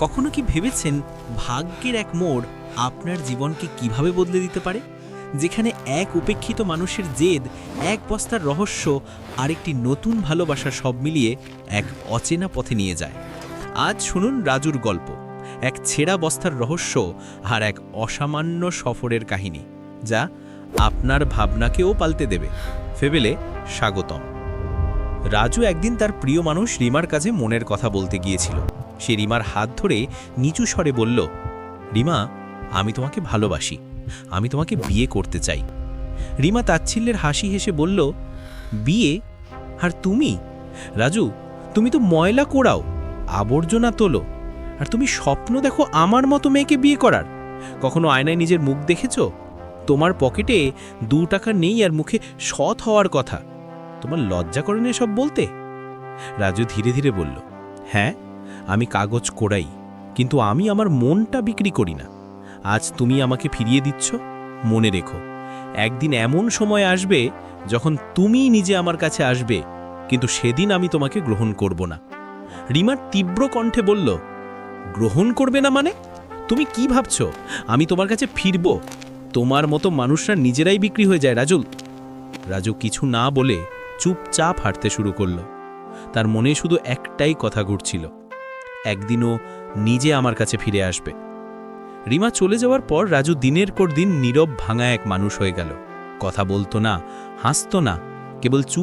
কখনো কি ভেবেছেন ভাগ্যের এক মোড় আপনার জীবনকে কীভাবে বদলে দিতে পারে? যেখানে এক উপেক্ষিত মানুষের জেদ, এক বস্তার রহস্য, আরেকটি নতুন ভালোবাসা সব মিলিয়ে এক অচেনা পথে নিয়ে যায়। আজ শুনুন রাজুর গল্প, এক ছেঁড়া বস্তার রহস্য আর এক অসামান্য সফরের কাহিনী, যা আপনার ভাবনাকেও পাল্টে দেবে। ফেবেলে স্বাগতম। রাজু একদিন তার প্রিয় মানুষ রিমার কাছে মনের কথা বলতে গিয়েছিল। সে রিমার হাত ধরে নিচু স্বরে বলল, রিমা, আমি তোমাকে ভালোবাসি। আমি তোমাকে বিয়ে করতে চাই। রিমা তাচ্ছিল্যের হাসি হেসে বলল, বিয়ে? আর তুমি? রাজু, তুমি তো ময়লা কোড়াও, আবর্জনা তোলো, আর তুমি স্বপ্ন দেখো আমার মতো মেয়েকে বিয়ে করার। কখনো আয়নায় নিজের মুখ দেখেছ? তোমার পকেটে দু টাকা নেই আর মুখে সৎ হওয়ার কথা। তোমার লজ্জা করে না সব বলতে? রাজু ধীরে ধীরে বলল হ্যাঁ আমি কাগজ কোড়াই, কিন্তু আমি আমার মনটা বিক্রি করি না। আজ তুমি আমাকে ফিরিয়ে দিচ্ছ? মনে রেখো, একদিন এমন সময় আসবে যখন তুমি নিজে আমার কাছে আসবে, কিন্তু সেদিন আমি তোমাকে গ্রহণ করব না। রিমার তীব্র কণ্ঠে বলল, গ্রহণ করবে না মানে? তুমি কি ভাবছ? আমি তোমার কাছে ফিরব? তোমার মতো মানুষরা নিজেরাই বিক্রি হয়ে যায়, রাজুল। রাজু কিছু না বলে চুপচাপ হাঁটতে শুরু করল। তার মনে শুধু একটাই কথা ঘুরছিল একদিনও নিজে আমার কাছে ফিরে আসবে। রিমা চলে যাওয়ার পর রাজু দিনের পর দিন নীরব ভাঙা এক মানুষ হয়ে গেল। কথা বলতো না, হাসত না, কেবল চুপ